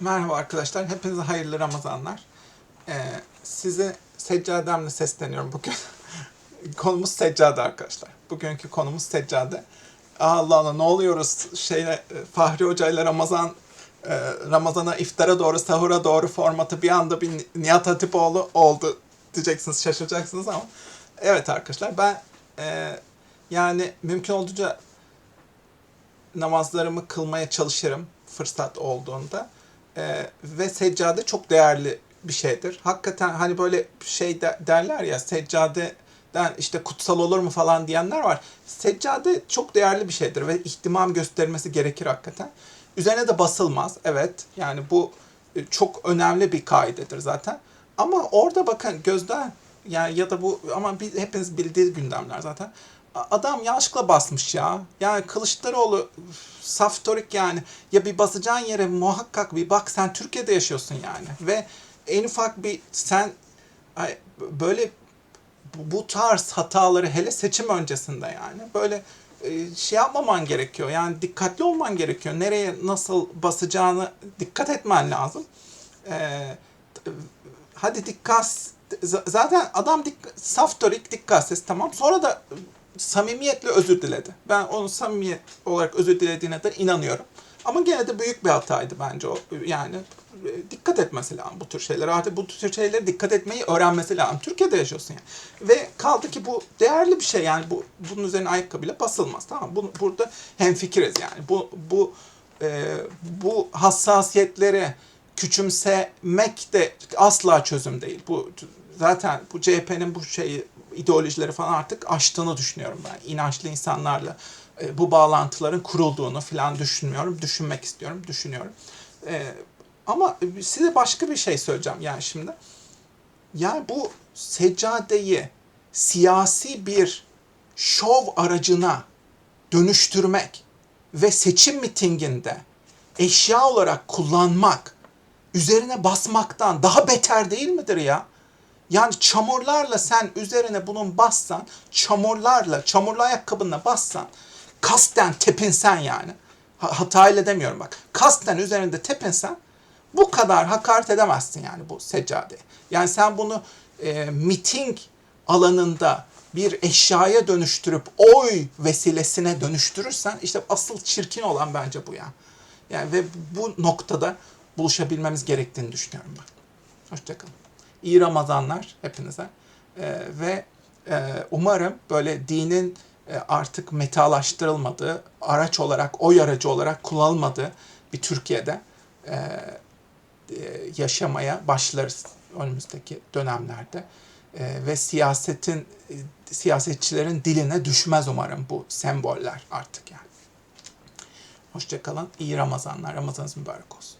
Merhaba arkadaşlar, hepinize hayırlı Ramazanlar. Ee, size seccademle sesleniyorum bugün. konumuz seccade arkadaşlar. Bugünkü konumuz seccade. Allah Allah ne oluyoruz şeyle Fahri Hoca ile Ramazan e, Ramazana iftara doğru sahura doğru formatı bir anda bir Nihat Hatipoğlu oldu diyeceksiniz şaşıracaksınız ama evet arkadaşlar ben e, yani mümkün olduğunca namazlarımı kılmaya çalışırım fırsat olduğunda. Ee, ve seccade çok değerli bir şeydir. Hakikaten hani böyle şey de- derler ya seccadeden işte kutsal olur mu falan diyenler var. Seccade çok değerli bir şeydir ve ihtimam göstermesi gerekir hakikaten. Üzerine de basılmaz. Evet yani bu e, çok önemli bir kaidedir zaten. Ama orada bakın gözden yani ya da bu ama bir, hepiniz bildiği gündemler zaten. Adam yanlışlıkla basmış ya. Yani Kılıçdaroğlu saftorik yani. Ya bir basacağın yere muhakkak bir bak sen Türkiye'de yaşıyorsun yani. Ve en ufak bir sen böyle bu, tarz hataları hele seçim öncesinde yani böyle e, şey yapmaman gerekiyor. Yani dikkatli olman gerekiyor. Nereye nasıl basacağını dikkat etmen lazım. Ee, hadi dikkat zaten adam dik, saftorik dikkatsiz tamam sonra da samimiyetle özür diledi. Ben onun samimiyet olarak özür dilediğine de inanıyorum. Ama gene de büyük bir hataydı bence o. Yani e, dikkat etmesi lazım bu tür şeylere. Artık bu tür şeylere dikkat etmeyi öğrenmesi lazım. Türkiye'de yaşıyorsun yani. Ve kaldı ki bu değerli bir şey yani bu bunun üzerine ayakkabıyla basılmaz. Tamam mı? Bu, burada hemfikiriz yani. Bu bu e, bu hassasiyetleri küçümsemek de asla çözüm değil. Bu zaten bu CHP'nin bu şeyi ideolojileri falan artık aştığını düşünüyorum ben. İnançlı insanlarla e, bu bağlantıların kurulduğunu falan düşünmüyorum. Düşünmek istiyorum, düşünüyorum. E, ama size başka bir şey söyleyeceğim yani şimdi. Yani bu seccadeyi siyasi bir şov aracına dönüştürmek ve seçim mitinginde eşya olarak kullanmak üzerine basmaktan daha beter değil midir ya? Yani çamurlarla sen üzerine bunun bassan, çamurlarla, çamurlu ayakkabınla bassan, kasten tepinsen yani. Ha- Hatayla demiyorum bak. Kasten üzerinde tepinsen bu kadar hakaret edemezsin yani bu seccadeye. Yani sen bunu e, miting alanında bir eşyaya dönüştürüp oy vesilesine dönüştürürsen işte asıl çirkin olan bence bu ya. Yani ve bu noktada buluşabilmemiz gerektiğini düşünüyorum ben. Hoşçakalın. İyi Ramazanlar hepinize. Ee, ve e, umarım böyle dinin e, artık metalaştırılmadığı, araç olarak, oy aracı olarak kullanılmadığı bir Türkiye'de e, e, yaşamaya başlarız önümüzdeki dönemlerde. E, ve siyasetin, e, siyasetçilerin diline düşmez umarım bu semboller artık yani. Hoşçakalın. İyi Ramazanlar. Ramazanınız mübarek olsun.